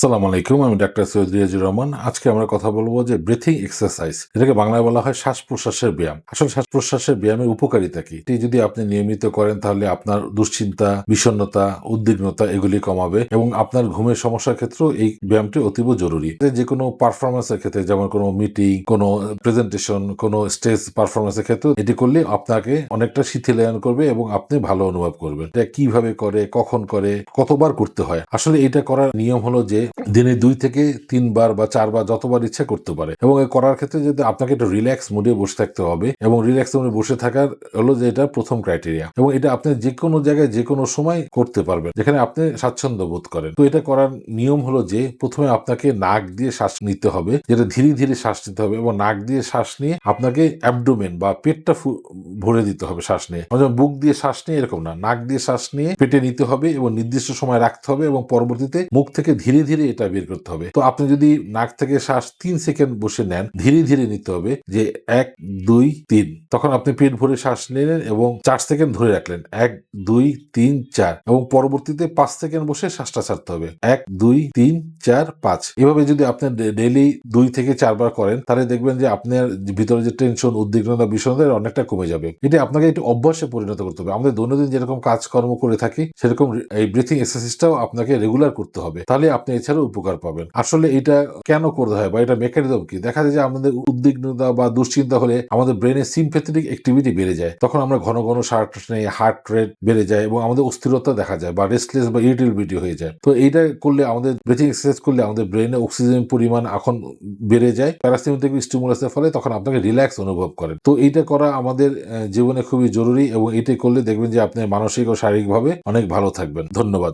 সালাম আলাইকুম, আমি ডাক্তার সৈয়দ রিয়াজুর রহমান। আজকে আমরা কথা বলব যে ব্রিথিং এক্সারসাইজ যেটাকে বাংলায় বলা হয় শ্বাস প্রশ্বাসের ব্যায়াম। আসলে শ্বাস প্রশ্বাসের ব্যায়ামের উপকারিতা কি? এটি যদি আপনি নিয়মিত করেন, তাহলে আপনার দুশ্চিন্তা, বিষণ্ণতা, উদ্বিগ্নতা এগুলি কমাবে এবং আপনার ঘুমের সমস্যার ক্ষেত্রেও এই ব্যায়ামটি অতীব জরুরি। যে কোনো পারফরমেন্সের ক্ষেত্রে, যেমন কোনো মিটিং কোনো প্রেজেন্টেশন কোনো স্টেজ পারফরমেন্সের ক্ষেত্রে এটি করলে আপনাকে অনেকটা শিথিলায়ন করবে এবং আপনি ভালো অনুভব করবেন। এটা কীভাবে করে, কখন করে, কতবার করতে হয়? আসলে এটা করার নিয়ম হলো যে দিনে দুই থেকে তিনবার বা চারবার যতবার ইচ্ছা করতে পারে। এবং এই করার ক্ষেত্রে যদি আপনাকে একটু রিল্যাক্স মুডে বসে থাকতে হবে, এবং রিল্যাক্স মুডে বসে থাকার হলো যে এটা প্রথম ক্রাইটেরিয়া এবং এটা আপনি যে কোনো জায়গায় যে কোনো সময় করতে পারবেন, যেখানে আপনি স্বাচ্ছন্দ্য বোধ করেন। তো এটা করার নিয়ম হলো যে, প্রথমে আপনাকে নাক দিয়ে শ্বাস নিতে হবে, যেটা ধীরে ধীরে শ্বাস নিতে হবে, এবং নাক দিয়ে শ্বাস নিয়ে আপনাকে অ্যাবডোমেন বা পেটটা ভরে দিতে হবে শ্বাস নিয়ে। যেমন বুক দিয়ে শ্বাস নিয়ে এরকম না, নাক দিয়ে শ্বাস নিয়ে পেটে নিতে হবে, এবং নির্দিষ্ট সময় রাখতে হবে, এবং পরবর্তীতে মুখ থেকে ধীরে ধীরে এটা বের করতে হবে। তো আপনি যদি নাক থেকে শ্বাস তিন সেকেন্ড বসে নেন, ধীরে ধীরে নিতে হবে যে এক, দুই, তিন। তখন আপনি পেট ভরে শ্বাস নিলেন এবং চার সেকেন্ড ধরে রাখলেন। এক, দুই, তিন, চার। এবং পরবর্তীতে পাঁচ সেকেন্ড বসে শ্বাসটা ছাড়তে হবে। এক, দুই, তিন, চার, পাঁচ। এভাবে যদি আপনি ডেইলি দুই থেকে চারবার করেন, তাহলে দেখবেন যে আপনার ভিতরে যে টেনশন, উদ্বিগ্নতা বিষণ্ণতা এর অনেকটা কমে যাবে। এটা আপনাকে একটু অভ্যাসে পরিণত করতে হবে। আমাদের দৈনন্দিন যেরকম কাজকর্ম করে থাকি, সেরকম এই ব্রিথিং এক্সারসাইজটাও আপনাকে রেগুলার করতে হবে। তাহলে আপনি এছাড়াও উপকার পাবেন। আসলে এটা কেন করতে হয় বা এটা মেকানিজম কি? দেখা যায় যে আমাদের উদ্বিগ্নতা বা দুশ্চিন্তা হলে আমাদের ব্রেনে সিম্পেথেটিক অ্যাক্টিভিটি বেড়ে যায়। তখন আমরা ঘন ঘন শ্বাস নেই হার্ট রেট বেড়ে যায় এবং আমাদের অস্থিরতা দেখা যায় বা রেস্টলেস বা ইরিটেবিলিটি হয়ে যায়। তো এইটা করলে আমাদের ব্রিথিং এক্সারসাইজ করলে আমাদের ব্রেনে অক্সিজেন পরিমাণ এখন বেড়ে যায়। প্যারাসিমেটিক স্টিমুলাসের ফলে তখন আপনাকে রিল্যাক্স অনুভব করেন তো এইটা করা আমাদের জীবনে খুবই জরুরি এবং এটাই করলে দেখবেন যে আপনি মানসিক ও শারীরিকভাবে অনেক ভালো থাকবেন। ধন্যবাদ।